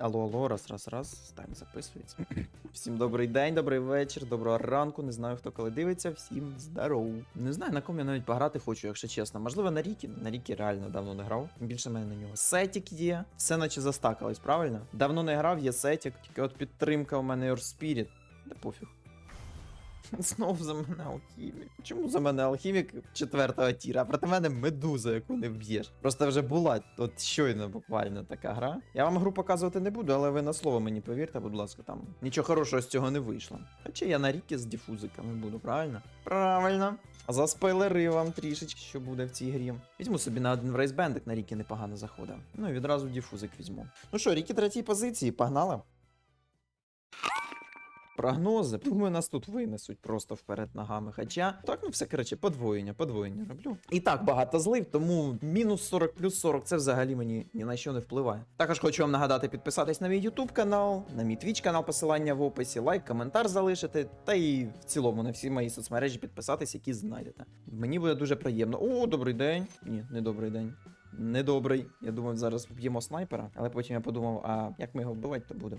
Алло, алло, раз, раз, раз. Тайм записується. Всім добрий день, добрий вечір, доброго ранку. Не знаю, хто коли дивиться. Всім здоров. Не знаю, на кому я навіть пограти хочу, якщо чесно. Можливо, на Рікі. На Рікі реально давно не грав. Більше в мене на нього. Сетік є. Все наче застакалось, правильно? Давно не грав, є сетік. Тільки от підтримка у мене Your Spirit. Да пофіг. Знов за мене алхімік. Чому за мене алхімік четвертого тіра, проти мене медуза, яку не вб'єш. Просто вже була от щойно буквально така гра. Я вам гру показувати не буду, але ви на слово мені повірте, будь ласка, там нічого хорошого з цього не вийшло. Хоча я на ріки з діфузиками буду, правильно? Правильно. Заспойлерив вам трішечки, що буде в цій грі. Візьму собі на один рейсбендик, на ріки непогано заходив. Ну і відразу діфузик візьму. Ну що, ріки третій позиції, погнали. Прогнози. Думаю, нас тут винесуть просто вперед ногами. Хоча так, ну все коротше, подвоєння, подвоєння роблю. І так багато злив, тому мінус 40 плюс 40 це взагалі мені ні на що не впливає. Також хочу вам нагадати підписатись на мій YouTube канал, на мій Twitch канал, посилання в описі, лайк, коментар залишити, та і в цілому на всі мої соцмережі підписатись, які знайдете. Мені буде дуже приємно. О, добрий день. Ні, не добрий день. Недобрий. Я думав, зараз вб'ємо снайпера, але потім я подумав, а як ми його вбивати, то буде.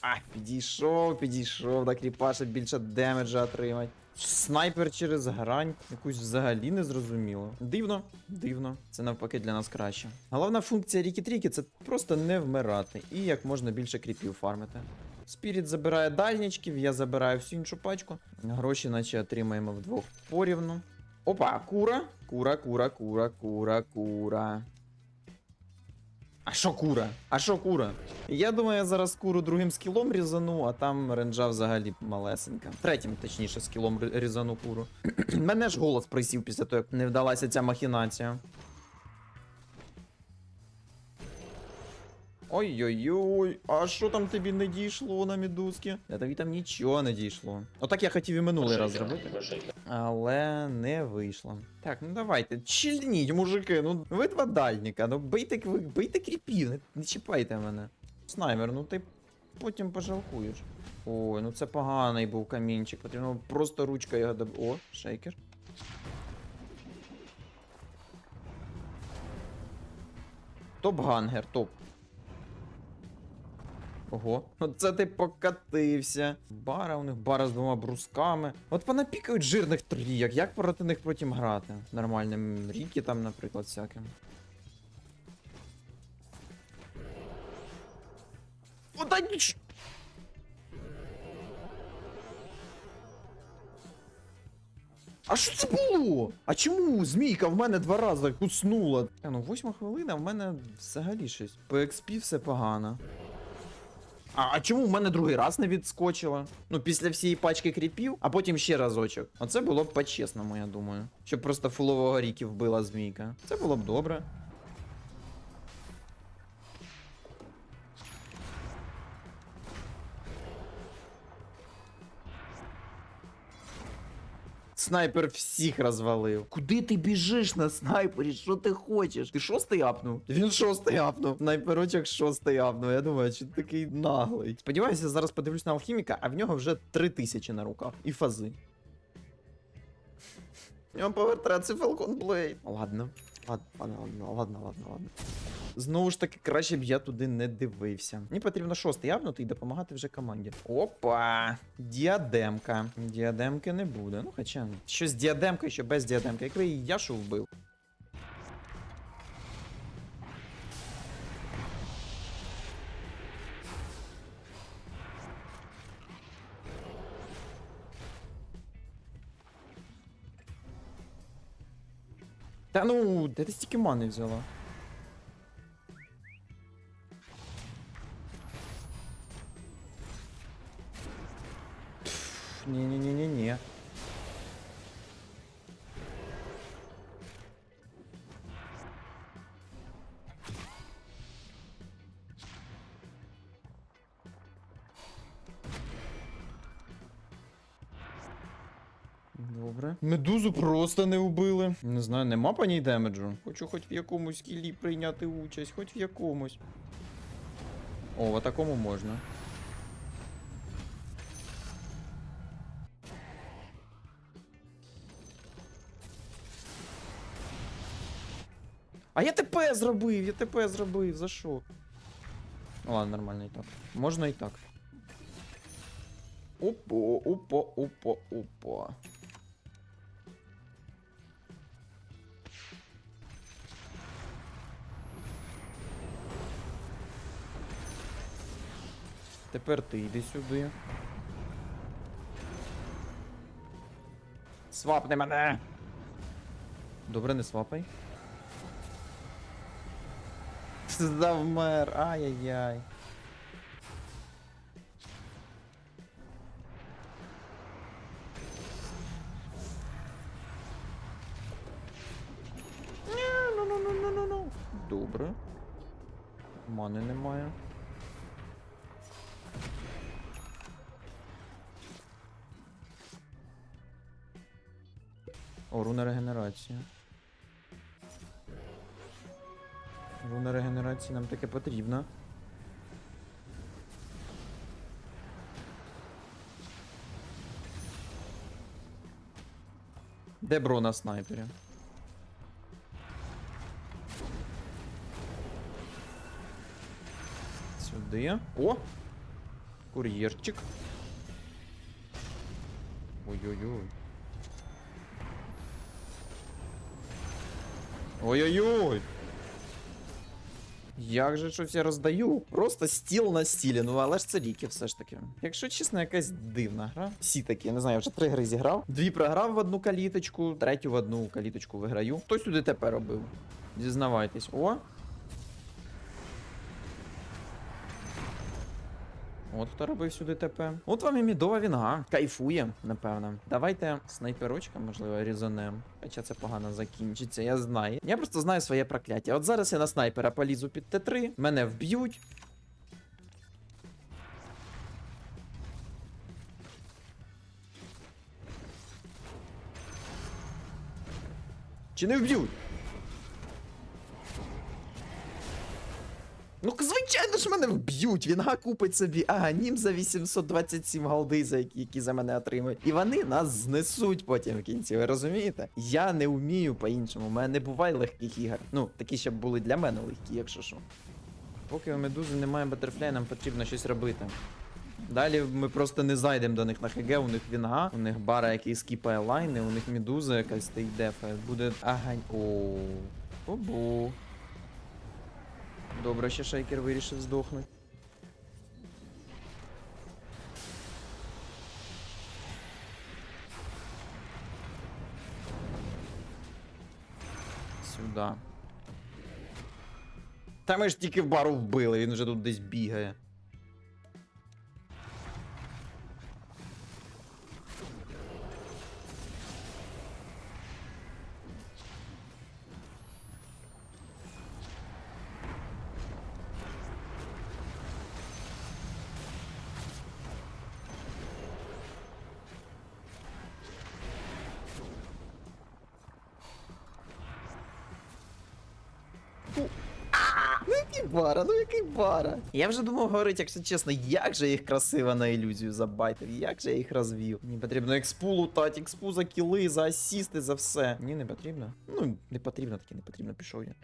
А, підійшов, підійшов, до кріпаша більше демеджа отримать. Снайпер через грань, якусь взагалі не зрозуміло. Дивно, дивно. Це навпаки для нас краще. Головна функція Рікі-Трікі це просто не вмирати і як можна більше кріпів фармити. Спіріт забирає дальничків, я забираю всю іншу пачку. Гроші, наче отримаємо вдвох порівну. Опа, кура. Кура, кура, кура, кура, кура. А що кура? А що кура? Я думаю, я зараз куру другим скілом різану, а там ренджа взагалі малесенька. Третім, точніше, скілом різану куру. Мене ж голос присів після того, як не вдалася ця махінація. Ой-ой-ой, а що там тобі не дійшло на мідузки? Я тобі там нічого не дійшло. Отак я хотів і минулий раз зробити. Але не вийшло. Так, ну давайте, чільніть, мужики, ну ви два дальніка, ну бийте, ви- бийте кріпів, не, не чіпайте мене. Снаймер, ну ти потім пожалкуєш. Ой, ну це поганий був камінчик, потрібно просто ручка його доб... О, шейкер. Топ-гангер, топ. Ого, оце ти покатився. Бара у них бара з двома брусками. От понапікають жирних трійок, як проти них потім грати? Нормальним ріки там, наприклад, всяким. О, та ніч... А що це було? А чому змійка в мене два рази куснула? Та ну, восьма хвилина, в мене взагалі щось. По XP все погано. А, а чому в мене другий раз не відскочило? Ну, після всієї пачки кріпів, а потім ще разочок. Оце було б по-чесному, я думаю. Щоб просто фулового ріки вбила змійка. Це було б добре. Снайпер всіх розвалив. Куди ти біжиш на снайпері? Що ти хочеш? Ти шостий апнув? Він шостий апнув. Снайперочок шостий апнув. Я думаю, чи такий наглий. Сподіваюся, зараз подивлюсь на алхіміка, а в нього вже три тисячі на руках. І фази. Я повертається Falcon Blade. Ладно. Ладно, ладно, ладно, ладно, ладно. Знову ж таки, краще б я туди не дивився. Мені потрібно шостий явнути і допомагати вже команді. Опа! Діадемка. Діадемки не буде. Ну, хоча, що з діадемкою, що без діадемки. Якби і Яшу вбив. Та ну, де ти стільки мани взяла? Ні-ні-ні-ні-ні. Медузу просто не вбили. Не знаю, нема по ній демеджу. Хочу хоч в якомусь кілі прийняти участь, хоч в якомусь. О, в такому можна. А я ТП зробив, я ТП зробив, за що? Ладно, нормально і так. Можна і так. Опо, опо, опо, опо. Тепер ти йди сюди. Свапни мене! Добре, не свапай. Завмер, ай-яй-яй. Ну-ну-ну-ну-ну-ну. Добре. Мани немає. О, руна регенерація. Руна регенерації нам таке потрібно. Де бро на снайпері? Сюди. О! Кур'єрчик. Ой-ой-ой. Ой-ой-ой! Як же щось я роздаю? Просто стіл на стілі, ну але ж це ріки все ж таки. Якщо чесно, якась дивна гра. Всі такі, не знаю, вже три гри зіграв. Дві програв в одну каліточку, третю в одну каліточку виграю. Хто сюди тепер робив? Дізнавайтесь. О! От хто робив сюди ТП. От вам і мідова вінга. Кайфує, напевно. Давайте снайперочка, можливо, різанем. Хоча це погано закінчиться, я знаю. Я просто знаю своє прокляття. От зараз я на снайпера полізу під Т3, мене вб'ють. Чи не вб'ють? Ну, звичайно ж мене вб'ють. Вінга купить собі аганім за 827 голди, за які, які за мене отримують. І вони нас знесуть потім в кінці. Ви розумієте? Я не вмію по-іншому. У мене не буває легких ігор. Ну, такі щоб були для мене легкі, якщо що. Поки у медузи немає батерфляя, нам потрібно щось робити. Далі ми просто не зайдемо до них на ХГ, у них вінга, у них бара, який скіпає лайни, у них медуза якась стоїть дефає. Буде агань. О, Обу. Добре, ще шейкер вирішив здохнути. Сюда. Та ми ж тільки в бару вбили, він вже тут десь бігає. Який бара, ну який бара. Я вже думав говорити, якщо чесно, як же їх красиво на ілюзію забайтив, як же я їх розвів. Мені потрібно експу лутати, експу за кіли, за асісти, за все. Ні, не потрібно. Ну, не потрібно, таки не потрібно, пішов я.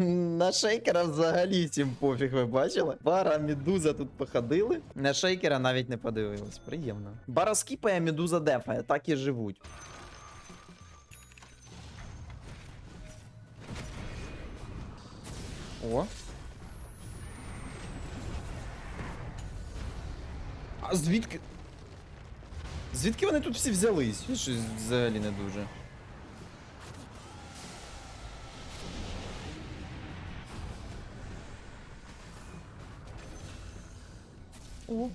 На шейкера взагалі всім пофіг, ви бачили? Бара, медуза тут походили. На шейкера навіть не подивились. Приємно. Бара скіпає, медуза дефає, так і живуть. О. А звідки? Звідки вони тут всі взялись? Щось взагалі не дуже. О.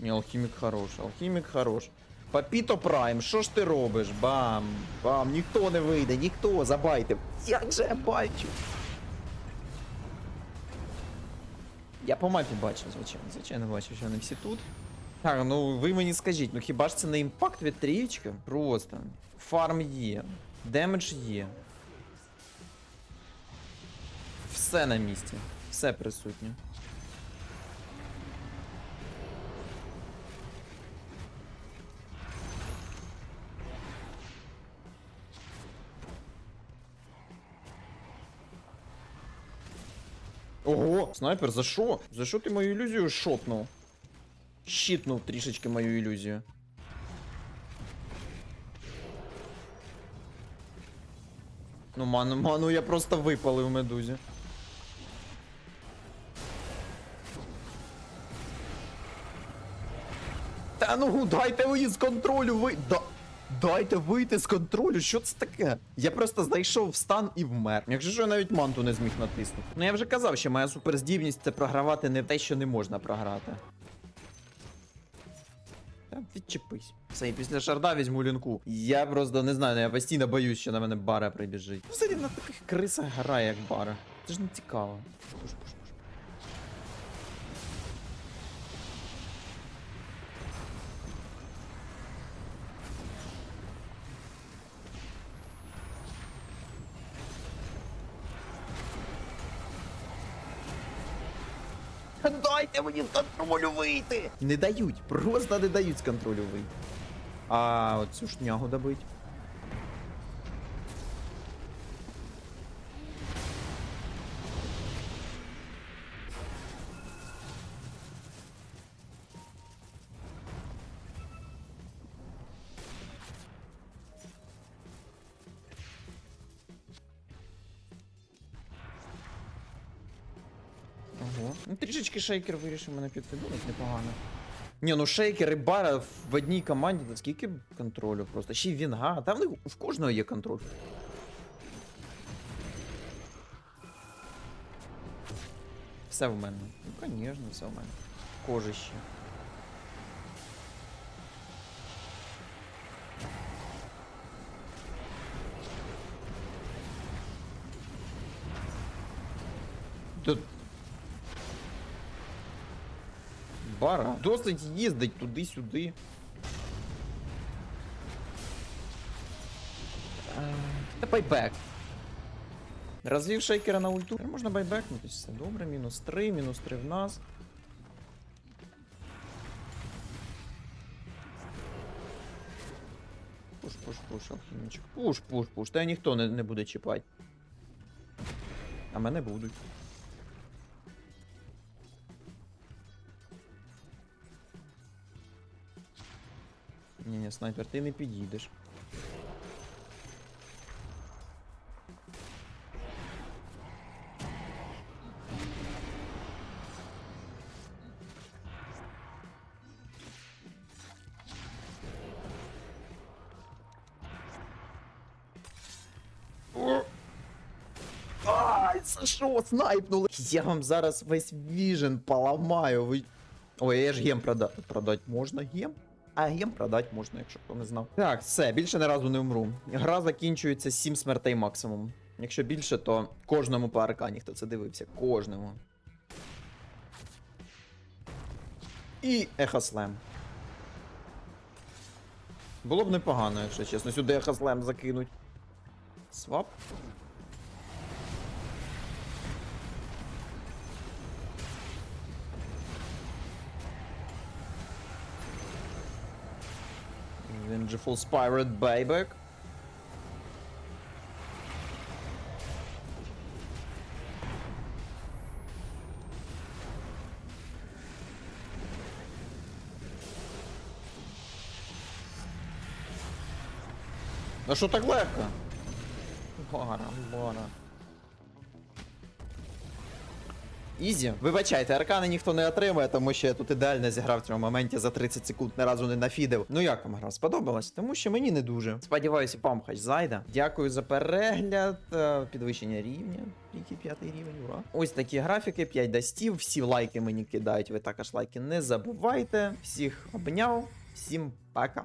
Ні, алхімік хорош, алхімік хорош. Папіто Прайм, що ж ти робиш? Бам! Бам, ніхто не вийде, ніхто, забайте. Як же я бачу? Я по мапі бачив, звичайно. Звичайно, бачив, що вони всі тут. Так, ну ви мені скажіть, ну хіба ж це не імпакт від трієчки? Просто. Фарм є, демедж є. Все на місці. Все присутнє. Снайпер, за що? За що ти мою ілюзію шотнув? Щитнув трішечки мою ілюзію. Ну, ману, ману, я просто випалив медузі. Та ну дайте ви з контролю ви. Да. Дайте вийти з контролю, що це таке? Я просто зайшов в стан і вмер. Якщо що я навіть манту не зміг натиснути. Ну я вже казав, що моя суперздібність це програвати не те, що не можна програти. Відчепись. Все, і після шарда візьму лінку. Я просто не знаю, я постійно боюсь, що на мене бара прибіжить. Ну, Взагалі на таких крисах грає, як бара. Це ж не цікаво. Пуш, пуш, Дайте мені з контролю вийти! Не дають, просто не дають з контролю вийти. А оцю шнягу добить. Трішечки шейкер вирішив мене підфідувати непогано. Ні, ну шейкер і бара в одній команді, та скільки контролю просто. Ще й вінга, та в в кожного є контроль. Все в мене. Ну, звісно, все в мене. Кожище. Тут Бара. Досить їздить туди-сюди. Е, Та байбек. Розвів шейкера на ульту. Можна байбекнутись, все добре. Мінус 3, мінус 3 в нас. Пуш, пуш, пуш, алхімічок. Пуш, пуш, пуш. Та ніхто не, не буде чіпати. А мене будуть. Ні, ні, снайпер, ти не підійдеш. О! Ай, це що, снайпнули? Я вам зараз весь віжен поламаю. Ви... Ой, я ж гем прода... продать можна гем? А гем продать можна, якщо хто не знав. Так, все, більше не разу не вмру. Гра закінчується 7 смертей максимум. Якщо більше, то кожному по аркані, хто це дивився. Кожному. І ехослем. Було б непогано, якщо чесно, сюди ехослем закинуть. Свап. Vengeful Spirit Bayback. А що так легко? Бара, бара. Ізі. Вибачайте, аркани ніхто не отримує, тому що я тут ідеально зіграв в цьому моменті за 30 секунд, ні разу не нафідив. Ну як вам гра? Сподобалась? Тому що мені не дуже. Сподіваюся, вам хоч зайде. Дякую за перегляд, е, підвищення рівня. Який п'ятий рівень, ура. Ось такі графіки, 5 дастів. Всі лайки мені кидають. Ви також лайки не забувайте. Всіх обняв, всім пока.